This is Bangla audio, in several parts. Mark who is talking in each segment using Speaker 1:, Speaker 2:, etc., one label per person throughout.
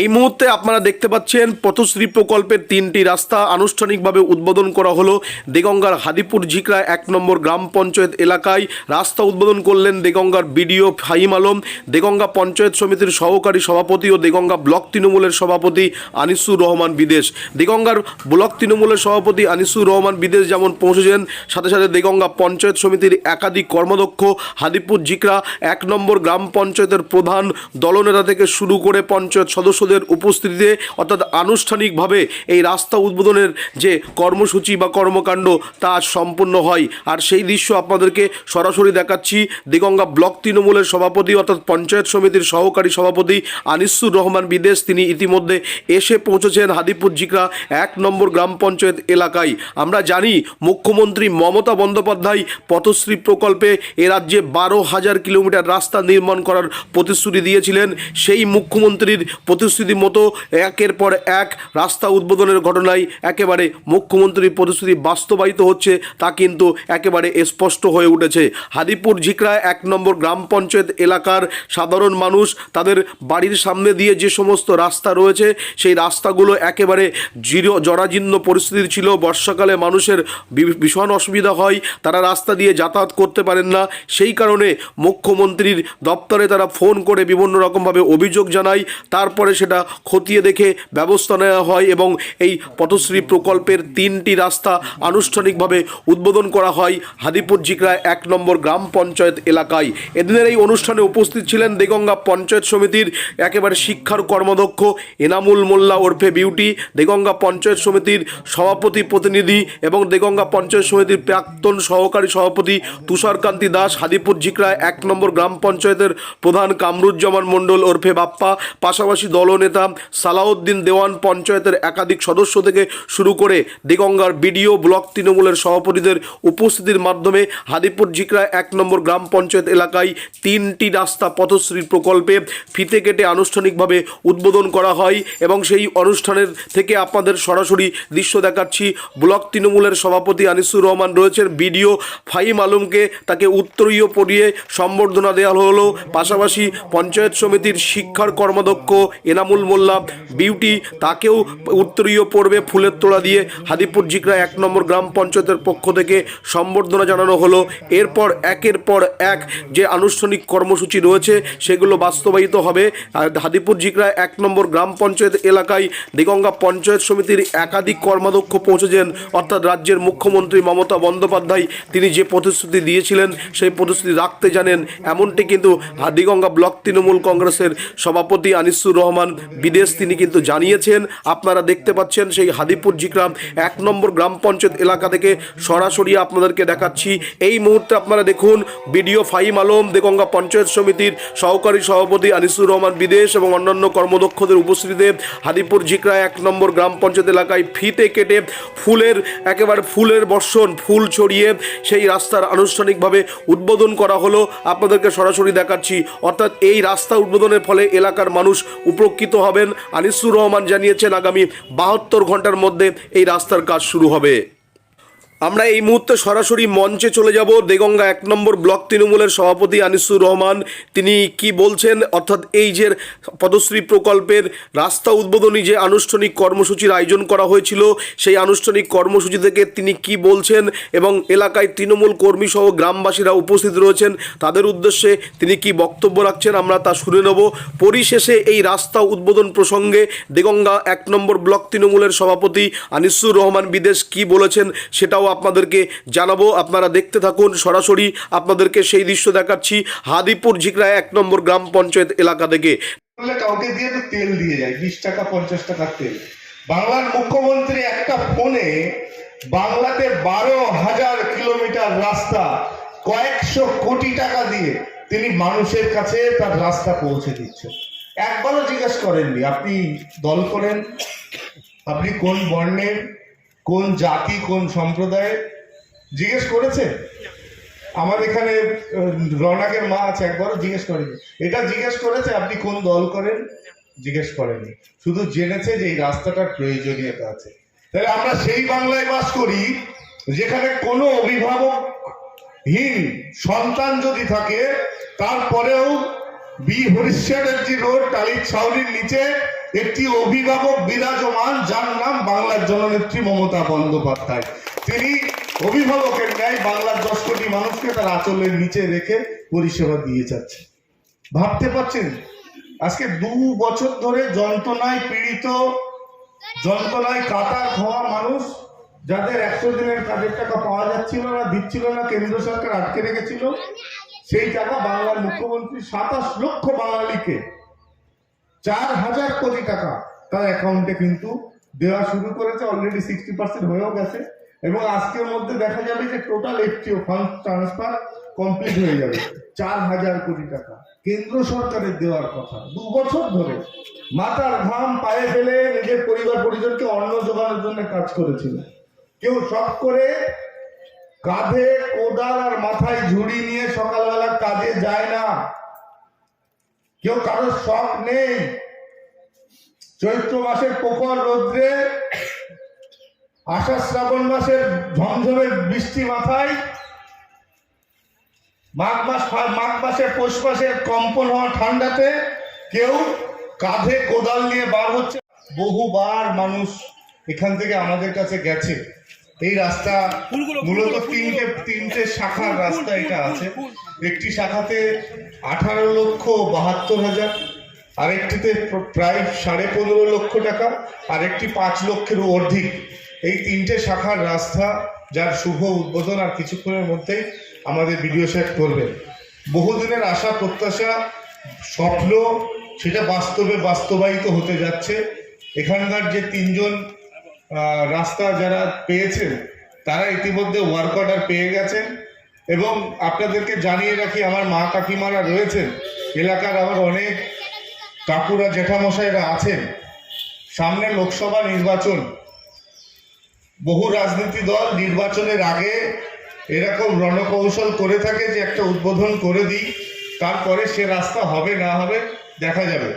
Speaker 1: এই মুহূর্তে আপনারা দেখতে পাচ্ছেন পথশ্রী প্রকল্পের তিনটি রাস্তা আনুষ্ঠানিকভাবে উদ্বোধন করা হলো। দেগঙ্গার হাদিপুর ঝিকরা এক নম্বর গ্রাম পঞ্চায়েত এলাকায় রাস্তা উদ্বোধন করলেন দেগঙ্গার বিডিও ফাহিম আলম। দেগঙ্গা পঞ্চায়েত সমিতির সহকারী সভাপতি ও দেগঙ্গা ব্লক তৃণমূলের সভাপতি আনিসুর রহমান বিদেশ। দেগঙ্গার ব্লক তৃণমূলের সভাপতি আনিসুর রহমান বিদেশ যেমন পৌঁছেছেন, সাথে সাথে দেগঙ্গা পঞ্চায়েত সমিতির একাধিক কর্মদক্ষ হাদিপুর ঝিকরা এক নম্বর গ্রাম পঞ্চায়েতের প্রধান দলনেতা থেকে শুরু করে পঞ্চায়েত সদস্যদের উপস্থিতিতে, অর্থাৎ আনুষ্ঠানিকভাবে এই রাস্তা উদ্বোধনের যে কর্মসূচি বা কর্মকাণ্ড, তা সম্পন্ন হয়। আর সেই দৃশ্য আপনাদেরকে সরাসরি দেখাচ্ছি। দিগঙ্গা ব্লক তৃণমূলের সভাপতি, অর্থাৎ পঞ্চায়েত সমিতির সহকারী সভাপতি আনিসুর রহমান বিদেশ, তিনি ইতিমধ্যে এসে পৌঁছেছেন হাদিপুর জিকরা, এক নম্বর গ্রাম পঞ্চায়েত এলাকায়। আমরা জানি, মুখ্যমন্ত্রী মমতা বন্দ্যোপাধ্যায় পথশ্রী প্রকল্পে এ রাজ্যে বারো হাজার কিলোমিটার রাস্তা নির্মাণ করার প্রতিশ্রুতি দিয়েছিলেন। সেই মুখ্যমন্ত্রীর প্রতিশ্রুতি মতো একের পর এক রাস্তা উদ্বোধনের ঘটনায় একেবারে মুখ্যমন্ত্রীর প্রতিশ্রুতি বাস্তবায়িত হচ্ছে, তা কিন্তু একেবারে স্পষ্ট হয়ে উঠেছে। হাদিপুর ঝিকরা এক নম্বর গ্রাম পঞ্চায়েত এলাকার সাধারণ মানুষ তাদের বাড়ির সামনে দিয়ে যে সমস্ত রাস্তা রয়েছে, সেই রাস্তাগুলো একেবারে জিরো, জরাজীর্ণ পরিস্থিতি ছিল। বর্ষাকালে মানুষের ভীষণ অসুবিধা হয়, তারা রাস্তা দিয়ে যাতায়াত করতে পারেন না। সেই কারণে মুখ্যমন্ত্রীর দপ্তরে তারা ফোন করে বিভিন্ন রকমভাবে অভিযোগ জানায়। তারপরে সেটা খতিয়ে দেখে ব্যবস্থা নেওয়া হয় এবং এই পথশ্রী প্রকল্পের তিনটি রাস্তা আনুষ্ঠানিকভাবে উদ্বোধন করা হয় হাদিপুর জিকরা এক নম্বর গ্রাম পঞ্চায়েত এলাকায়। এদিনের এই অনুষ্ঠানে উপস্থিত ছিলেন দেগঙ্গা পঞ্চায়েত সমিতির একেবারে শিক্ষার কর্মদক্ষ এনামুল মোল্লা ওরফে বিউটি, দেগঙ্গা পঞ্চায়েত সমিতির সভাপতি প্রতিনিধি এবং দেগঙ্গা পঞ্চায়েত সমিতির প্রাক্তন সহকারী সভাপতি তুষারকান্তি দাস, হাদিপুর ঝিকরা এক নম্বর গ্রাম পঞ্চায়েতের প্রধান কামরুজ্জামান মণ্ডল ওরফে বাপ্পা, পাশাপাশি দলনেতা সালাউদ্দিন দেওয়ান পঞ্চায়েতের একাধিক সদস্য থেকে শুরু করে দিগঙ্গার বিডিও ব্লক তৃণমূলের সভাপতিদের উপস্থিতির মাধ্যমে হাদিপুর ঝিকরা এক নম্বর গ্রাম পঞ্চায়েত এলাকায় তিনটি রাস্তা পথশ্রী প্রকল্পে ফিতে কেটে আনুষ্ঠানিকভাবে উদ্বোধন করা হয় এবং সেই অনুষ্ঠানের থেকে আপনাদের সরাসরি দৃশ্য দেখাচ্ছি। ব্লক তৃণমূলের সভাপতি আনিসুর রহমান রয়েছেন। বিডিও ফাইম আলমকে তাকে উত্তরীয় পড়িয়ে সম্বর্ধনা দেওয়া হলো। পাশাপাশি পঞ্চায়েত সমিতির শিক্ষার কর্মদক্ষ এনামুল মোল্লা, বিউটি, তাকেও উত্তরীয় পর্বে ফুলের তোড়া দিয়ে হাদিপুর জিকরা এক নম্বর গ্রাম পঞ্চায়েতের পক্ষ থেকে সম্বর্ধনা জানানো হলো। এরপর একের পর এক যে আনুষ্ঠানিক কর্মসূচি রয়েছে, সেগুলো বাস্তবায়িত হবে। হাদিপুর জিকরা এক নম্বর গ্রাম পঞ্চায়েত এলাকায় দিগঙ্গা পঞ্চায়েত সমিতির একাধিক কর্মাধ্যক্ষ পৌঁছেছেন। অর্থাৎ রাজ্যের মুখ্যমন্ত্রী মমতা বন্দ্যোপাধ্যায়, তিনি যে প্রতিশ্রুতি দিয়েছিলেন, সেই প্রতিশ্রুতি রাখতে জানেন। এমনটি কিন্তু দিগঙ্গা ব্লক তৃণমূল কংগ্রেসের সভাপতি আনিসুর রহমান বিদেশ তিনি কিন্তু জানিয়েছেন, আপনারা দেখতে পাচ্ছেন সেই হাদিপুর জিগ্রাম, এক নম্বর গ্রাম পঞ্চায়েত এলাকা থেকে সরাসরি আপনাদেরকে দেখাচ্ছি। এই মুহূর্তে আপনারা দেখুন, বিডিও ফাইম আলম, দেগঙ্গা পঞ্চায়েত সমিতির সহকারী সভাপতি আনিসুর রহমান বিদেশ এবং অন্যান্য কর্মদক্ষদের উপস্থিতিতে হাদিপুর ঝিকরা এক নম্বর গ্রাম পঞ্চায়েত এলাকায় ফিতে কেটে ফুলের, একেবারে ফুলের বর্ষণ, ফুল ছড়িয়ে সেই রাস্তার আনুষ্ঠানিকভাবে উদ্বোধন করা হলো। আপনাদেরকে সরাসরি দেখাচ্ছি। অর্থাৎ এই রাস্তা উদ্বোধনের ফলে এলাকার মানুষ উপকৃত হবেন। আনিসুর রহমান জানিয়েছেন আগামী বাহাত্তর ঘণ্টার মধ্যে এই রাস্তার কাজ শুরু হবে। আমরা এই মুহূর্তে সরাসরি মঞ্চে চলে যাব। দেগঙ্গা এক নম্বর ব্লক তৃণমূলের সভাপতি আনিসুর রহমান, তিনি কি বলছেন? অর্থাৎ এই যে পদশ্রী প্রকল্পের রাস্তা উদ্বোধনী যে আনুষ্ঠানিক কর্মসূচির আয়োজন করা হয়েছিল, সেই আনুষ্ঠানিক কর্মসূচি থেকে তিনি কি বলছেন? এবং এলাকায় তৃণমূল কর্মী সহ গ্রামবাসীরা উপস্থিত রয়েছেন, তাদের উদ্দেশ্যে তিনি কি বক্তব্য রাখছেন? আমরা তা শুনে নেব। পরিশেষে এই রাস্তা উদ্বোধন প্রসঙ্গে দেগঙ্গা এক নম্বর ব্লক তৃণমূলের সভাপতি আনিসুর রহমান বিদেশ কি বলেছেন, সেটাও আপনাদেরকে জানাব। আপনারা দেখতে থাকুন সরাসরি। আপনাদেরকে সেই দৃশ্য দেখাচ্ছি হাদিপুর ঝিকরা এক নম্বর গ্রাম পঞ্চায়েত এলাকা থেকে।
Speaker 2: কাউকে দিয়ে তেল দিয়ে যায়, বিশ টাকা, পঞ্চাশ টাকার তেল। বাংলার মুখ্যমন্ত্রী একটা ফোনে বাংলাতে বারো হাজার কিলোমিটার রাস্তা, কয়েকশো কোটি টাকা দিয়ে তিনি মানুষের কাছে তার রাস্তা পৌঁছে দিচ্ছে একবারও জিজ্ঞেস করেননি, আপনি দল করেন? আপনি কোন বর্ণের? কোন জাতি কোন সম্প্রদায়ের জিজ্ঞেস করেছে? আমার এখানে আহ, রওনাকের মা আছে একবারও জিজ্ঞেস করেনি। এটা জিজ্ঞেস করেছে আপনি কোন দল করেন? জিজ্ঞেস করেনি। শুধু জেনেছে যে এই রাস্তাটার প্রয়োজনীয়তা আছে। তাহলে আমরা সেই বাংলায় বাস করি যেখানে কোনো অভিভাবকহীন সন্তান যদি থাকে তারপরেও বি হরিশ্চন্দ্রজি রোড টালির ছাউনির নিচে একটি অভিভাবক বিরাজমান, যার নাম বাংলার জননেত্রী মমতা বন্দ্যোপাধ্যায়। তিনি অভিভাবকের ন্যায় বাংলার দশ কোটি মানুষকে তার আঁচলের নিচে রেখে পরিষেবা দিয়ে যাচ্ছে। ভাবতে পারছেন? আজকে দু বছর ধরে যন্ত্রণায় পীড়িত, যন্ত্রণায় কাতার হওয়া মানুষ, যাদের একশো দিনের কাজের টাকা পাওয়া যাচ্ছিল না, দিচ্ছিল না, কেন্দ্র সরকার আটকে রেখেছিল, সেই টাকা বাংলার মুখ্যমন্ত্রী সাতাশ লক্ষ বাঙালিকে চার হাজার কোটি টাকা তার অ্যাকাউন্টে কিন্তু দেওয়া শুরু করেছে অলরেডি সিক্সটি পার্সেন্ট হয়েও গেছে। এবং আজকের মধ্যে দেখা যাবে যে total FTO fund transfer complete হয়ে যাবে, চার হাজার কোটি টাকা। কেন্দ্র সরকারের দেওয়ার কথা, দু বছর ধরে। মাথার ঘাম পায়ে ফেলে নিজের পরিবার পরিজনকে অন্ন জোগানোর জন্য কাজ করেছিল। কেউ শখ করে কাঁধে কোদাল আর মাথায় ঝুড়ি নিয়ে সকালবেলা কাজে যায় না। কেউ কারোর শখ নেই। চৈত্র মাসের প্রখর রৌদ্রে আষাঢ় শ্রাবণ মাসের ঝমঝমে বৃষ্টি মাথায় মাঘ মাস মাঘ মাসে পৌষ মাসের কম্পন হওয়া ঠান্ডাতে কেউ কাঁধে কোদাল নিয়ে বার হচ্ছে বহুবার মানুষ এখান থেকে আমাদের কাছে গেছে। এই রাস্তা মূলত তিনটে তিনটে শাখার রাস্তা এটা আছে। একটি শাখাতে আঠারো লক্ষ বাহাত্তর হাজার, আরেকটিতে প্রায় সাড়ে পনেরো লক্ষ টাকা, আরেকটি পাঁচ লক্ষেরও অধিক। এই তিনটে শাখার রাস্তা যার শুভ উদ্বোধন আর কিছুক্ষণের মধ্যেই আমাদের ভিডিও সেট করবেন। বহুদিনের আশা, প্রত্যাশা, স্বপ্ন, সেটা বাস্তবে বাস্তবায়িত হতে যাচ্ছে। এখানকার যে তিনজন রাস্তা যারা পেয়েছেন, তারা ইতিমধ্যে ওয়ার্ক অর্ডার পেয়ে গেছেন। এবং আপনাদেরকে জানিয়ে রাখি, আমার মা কাকিমারা রয়েছেন। এলাকার আমার অনেক কাকুরা জেঠামশাইরা আছেন। সামনে লোকসভা নির্বাচন। বহু রাজনীতি দল নির্বাচনের আগে এরকম রণকৌশল করে থাকে যে একটা উদ্বোধন করে দিই, তারপরে সে রাস্তা হবে না হবে দেখা যাবে।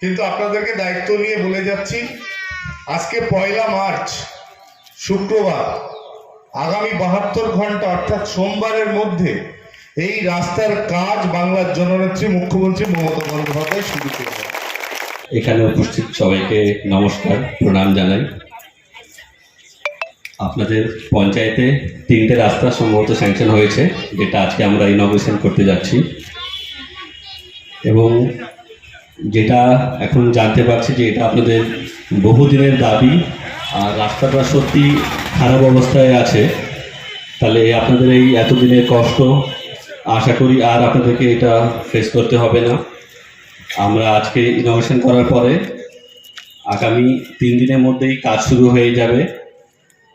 Speaker 2: কিন্তু আপনাদেরকে দায়িত্ব নিয়ে বলে যাচ্ছি, আজকে পয়লা মার্চ, শুক্রবার আগামী বাহাত্তর ঘণ্টা, অর্থাৎ সোমবারের মধ্যে এই রাস্তার কাজ বাংলার জননেত্রী মুখ্যমন্ত্রী মমতা বন্দ্যোপাধ্যায় শুরু করবে
Speaker 3: এখানে উপস্থিত সবাইকে নমস্কার, প্রণাম জানাই। আপনাদের পঞ্চায়েতে তিনটে রাস্তা সম্ভবত স্যাংশন হয়েছে, যেটা আজকে আমরা ইনগ্রেশন করতে যাচ্ছি। এবং যেটা এখন জানতে পারছি যে এটা আপনাদের বহুদিনের দাবি আর রাস্তাটা সত্যি খারাপ অবস্থায় আছে। তাহলে আপনাদের এই এতদিনের কষ্ট, আশা করি আর আপনাদেরকে এটা ফেস করতে হবে না। আমরা আজকে ইনোভেশন করার পরে আগামী তিন দিনের মধ্যেই কাজ শুরু হয়ে যাবে।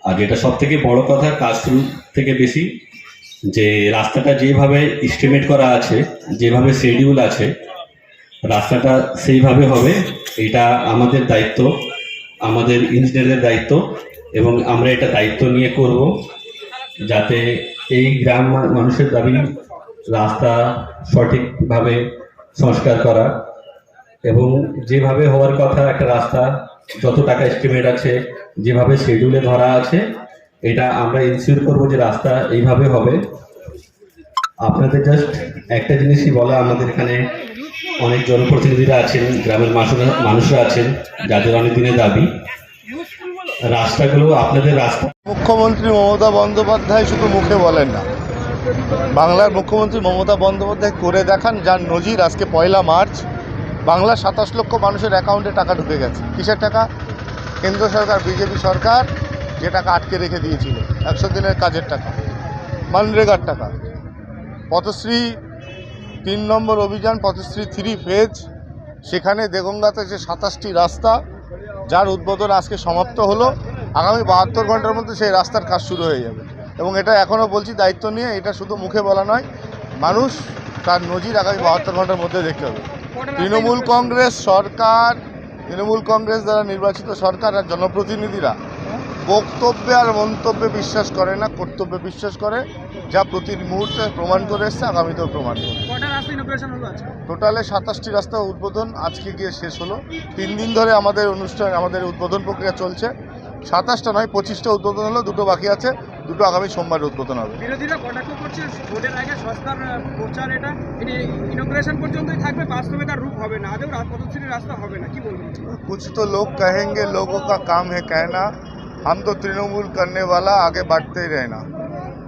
Speaker 3: আর যেটা সব থেকে বড় কথা, কাজ শুরু থেকে বেশি যে রাস্তাটা যেভাবে এস্টিমেট করা আছে, যেভাবে শিডিউল আছে, রাস্তাটা সেইভাবে হবে, এটা আমাদের দায়িত্ব। আমাদের ইঞ্জিনিয়ারের দায়িত্ব এবং আমরা এটা দায়িত্ব নিয়ে করব যাতে এই গ্রাম মানুষের দাবি রাস্তা সঠিকভাবে সংস্কার করা এবং যেভাবে হওয়ার কথা একটা রাস্তা, যত টাকা এস্টিমেট আছে, যেভাবে শিডিউলে ধরা আছে, এটা আমরা ইনসিওর করব যে রাস্তা এইভাবে হবে। আপনাদের জাস্ট একটা জিনিসই বলা আমাদের এখানে অনেক জনপ্রতিনিধিরা আছেন, গ্রামের মানুষরা আছেন যাদের অনেক দিনের দাবি। রাস্তাগুলো আপনাদের রাস্তা
Speaker 2: মুখ্যমন্ত্রী মমতা বন্দ্যোপাধ্যায় শুধু মুখে বলেন না। বাংলার মুখ্যমন্ত্রী মমতা বন্দ্যোপাধ্যায় করে দেখান যার নজির আজকে পয়লা মার্চ। বাংলার সাতাশ লক্ষ মানুষের অ্যাকাউন্টে টাকা ঢুকে গেছে। কিসের টাকা? কেন্দ্র সরকার, বিজেপি সরকার যে টাকা আটকে রেখে দিয়েছিল। একশো দিনের কাজের টাকা, মানরেগার টাকা। পথশ্রী তিন নম্বর অভিযান পথশ্রী থ্রি ফেজ, সেখানে দেগঙ্গাতে যে সাতাশটি রাস্তা, যার উদ্বোধন আজকে সমাপ্ত হলো। আগামী বাহাত্তর ঘণ্টার মধ্যে সেই রাস্তার কাজ শুরু হয়ে যাবে। এবং এটা এখনও বলছি, দায়িত্ব নিয়ে এটা শুধু মুখে বলা নয়, মানুষ তার নজির আগামী বাহাত্তর ঘণ্টার মধ্যে দেখতে হবে। তৃণমূল কংগ্রেস সরকার, তৃণমূল কংগ্রেস দ্বারা নির্বাচিত সরকার আর জনপ্রতিনিধিরা বক্তব্যে আর মন্তব্যে বিশ্বাস করে না কর্তব্যে বিশ্বাস করে যা প্রতি মুহূর্তে প্রমাণ করে এসছে আগামীতেও প্রমাণ করবে
Speaker 4: কটা রাস্তা ইনোগ্রেশন হলো আজকে
Speaker 2: টোটালে সাতাশটি রাস্তা উদ্বোধন আজকে গিয়ে শেষ হলো তিন দিন ধরে আমাদের অনুষ্ঠান আমাদের উদ্বোধন প্রক্রিয়া চলছে সাতাশটা নয় পঁচিশটা উদ্বোধন হলো দুটো বাকি আছে দুটো আগামী সোমবার উদ্বোধন হবে
Speaker 5: বিরোধীরা কটাক্ষ করছে ভোটের আগে সস্তার আহ, প্রচার এটা ইনোগ্রেশন পর্যন্তই থাকবে বাস্তবে তার রূপ হবে না আদৌ রা- পদশ্রী রাস্তা হবে না কি বলবেন
Speaker 2: कुछ तो लोग कहेंगे लोगों का काम है कहना हम तो তৃণমূল करने वाला আগে বাড়তেই रहना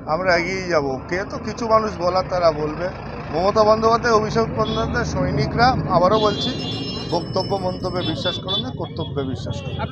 Speaker 2: আমরা এগিয়েই যাব কে তো কিছু মানুষ বলার তারা বলবে মমতা বন্দ্যোপাধ্যায় অভিষেক বন্দ্যোপাধ্যায় সৈনিকরা আবারও বলছি বক্তব্য মন্তব্যে বিশ্বাস করুন না কর্তব্যে বিশ্বাস করুন